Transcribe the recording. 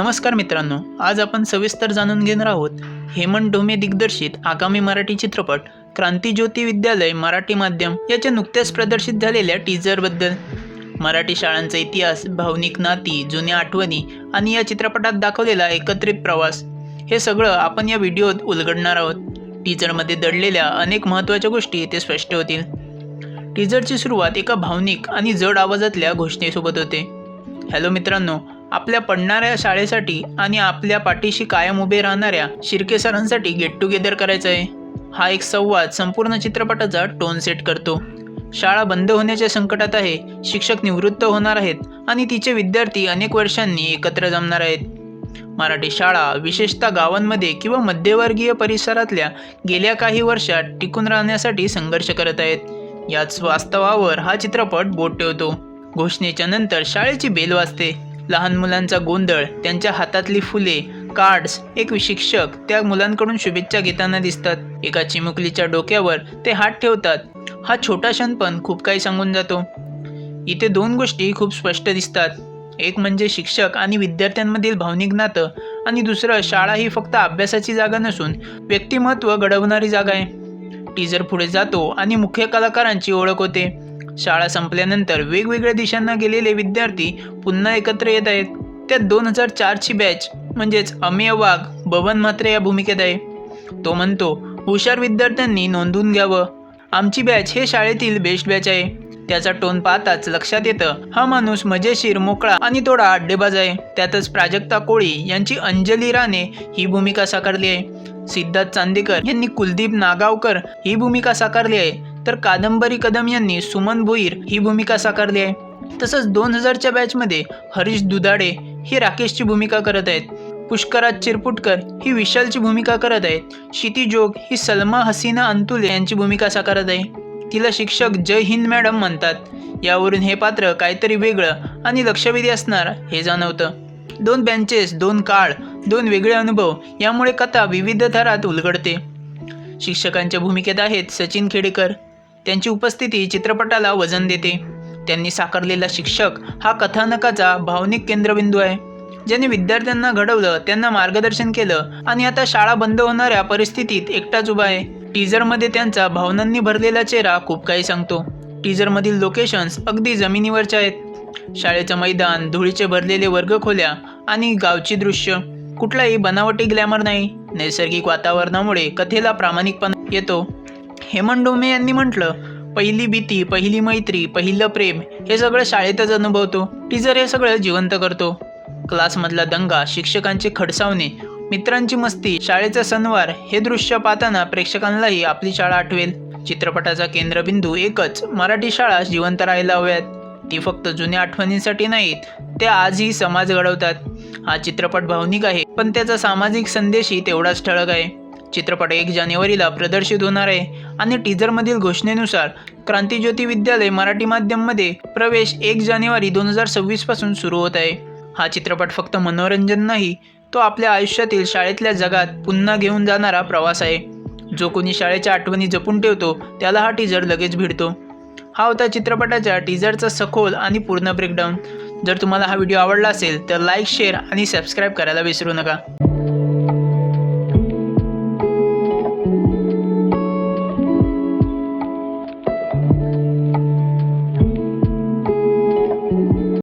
नमस्कार मित्रांनो आज आपण सविस्तर जाणून घेणार आहोत हेमंत ढोमे दिग्दर्शित आगामी मराठी चित्रपट क्रांतिज्योती विद्यालय मराठी माध्यम याच्या नुकत्याच प्रदर्शित झालेल्या टीजरबद्दल मराठी शाळांचा इतिहास भावनिक नाती जुन्या आठवणी आणि या चित्रपटात दाखवलेला एकत्रित प्रवास हे सगळं आपण या व्हिडिओत उलगडणार आहोत. टीजरमध्ये दडलेल्या अनेक महत्त्वाच्या गोष्टी ते स्पष्ट होतील. टीजरची सुरुवात एका भावनिक आणि जड आवाजातल्या घोषणेसोबत होते. हॅलो मित्रांनो आपल्या पडणाऱ्या शाळेसाठी आणि आपल्या पाठीशी कायम उभे राहणाऱ्या शिर्के सरांसाठी गेट टुगेदर करायचं आहे हा एक संवाद संपूर्ण चित्रपटाचा टोन सेट करतो. शाळा बंद होण्याच्या संकटात आहे शिक्षक निवृत्त होणार आहेत आणि तिचे विद्यार्थी अनेक वर्षांनी एकत्र जमणार आहेत. मराठी शाळा विशेषतः गावांमध्ये किंवा मध्यवर्गीय परिसरातल्या गेल्या काही वर्षात टिकून राहण्यासाठी संघर्ष करत आहेत. याच वास्तवावर हा चित्रपट बोट ठेवतो. घोषणेच्या नंतर शाळेची बेल वाजते. लहान मुलांचा गोंधळ त्यांच्या हातातली फुले कार्ड्स एक शिक्षक त्या मुलांकडून शुभेच्छा घेताना दिसतात. एका चिमुकलीच्या डोक्यावर ते हात ठेवतात. हा छोटा क्षण पण खूप काही सांगून जातो. इथे दोन गोष्टी खूप स्पष्ट दिसतात. एक म्हणजे शिक्षक आणि विद्यार्थ्यांमधील भावनिक नातं आणि दुसरं शाळा ही फक्त अभ्यासाची जागा नसून व्यक्तिमत्व घडवणारी जागा आहे. टीजर पुढे जातो आणि मुख्य कलाकारांची ओळख होते. शाळा संपल्यानंतर वेगवेगळ्या दिशांना गेलेले विद्यार्थी पुन्हा एकत्र येत आहेत. त्यात दोन हजार चारची बॅच म्हणजेच अमेय वाघ बबन म्हात्रे या भूमिकेत आहे. तो म्हणतो हुशार विद्यार्थ्यांनी नोंदून घ्यावं. आमची बॅच हे शाळेतील बेस्ट बॅच आहे. त्याचा टोन पाहताच लक्षात येतं हा माणूस मजेशीर मोकळा आणि थोडा अड्डेबाज आहे. त्यातच प्राजक्ता कोळी यांची अंजली राणे ही भूमिका साकारली आहे. सिद्धार्थ चांदेकर यांनी कुलदीप नागावकर ही भूमिका साकारली आहे. तर कादंबरी कदम यांनी सुमन भोईर ही भूमिका साकारली आहे. तसंच दोन हजारच्या बॅचमध्ये हरीश दुधाडे ही राकेशची भूमिका करत आहेत. पुष्कराज चिरपुटकर ही विशालची भूमिका करत आहेत. क्षिती जोग ही सलमा हसीना अंतुले यांची भूमिका साकारत आहे. तिला शिक्षक जय हिंद मॅडम म्हणतात. यावरून हे पात्र काहीतरी वेगळं आणि लक्षवेधी असणार हे जाणवतं. दोन बेंचेस दोन काळ दोन वेगळे अनुभव यामुळे कथा विविध थरात उलगडते. शिक्षकांच्या भूमिकेत आहेत सचिन खेडेकर त्यांची उपस्थिती चित्रपटाला वजन देते. त्यांनी साकारलेला शिक्षक हा कथानकाचा भावनिक केंद्रबिंदू आहे. ज्याने विद्यार्थ्यांना घडवलं त्यांना मार्गदर्शन केलं आणि आता शाळा बंद होणाऱ्या परिस्थितीत एकटाच उभा आहे. टीजरमध्ये त्यांचा भावनांनी भरलेला चेहरा खूप काही सांगतो. टीजरमधील लोकेशन्स अगदी जमिनीवरच्या आहेत. शाळेचं मैदान धुळीचे भरलेले वर्गखोल्या आणि गावची दृश्य. कुठलाही बनावटी ग्लॅमर नाही. नैसर्गिक वातावरणामुळे कथेला प्रामाणिकपणा येतो. हेमंत डोमे यांनी म्हटलं पहिली भीती पहिली मैत्री पहिलं प्रेम हे सगळं शाळेतच अनुभवतो. टीचर हे सगळं जिवंत करतो. क्लासमधला दंगा शिक्षकांचे खडसावणे मित्रांची मस्ती शाळेचा सणवार हे दृश्य पाहताना प्रेक्षकांनाही आपली शाळा आठवेल. चित्रपटाचा केंद्रबिंदू एकच मराठी शाळा जिवंत राहायला हव्यात. ती फक्त जुन्या आठवणींसाठी नाहीत ते आजही समाज घडवतात. हा चित्रपट भावनिक आहे पण त्याचा सामाजिक संदेशही तेवढाच ठळक आहे. चित्रपट एक जानेवारीला प्रदर्शित होणार आहे आणि टीजरमधील घोषणेनुसार क्रांतीज्योती विद्यालय मराठी माध्यममध्ये प्रवेश एक जानेवारी दोन हजार सव्वीसपासून सुरू होत आहे. हा चित्रपट फक्त मनोरंजन नाही तो आपल्या आयुष्यातील शाळेतल्या जगात पुन्हा घेऊन जाणारा प्रवास आहे. जो कोणी शाळेच्या आठवणी जपून ठेवतो त्याला हा टीजर लगेच भिडतो. हा होता चित्रपटाच्या टीजरचा सखोल आणि पूर्ण ब्रेकडाऊन जर तुम्हाला हा व्हिडिओ आवडला असेल तर लाईक शेअर आणि सबस्क्राईब करायला विसरू नका.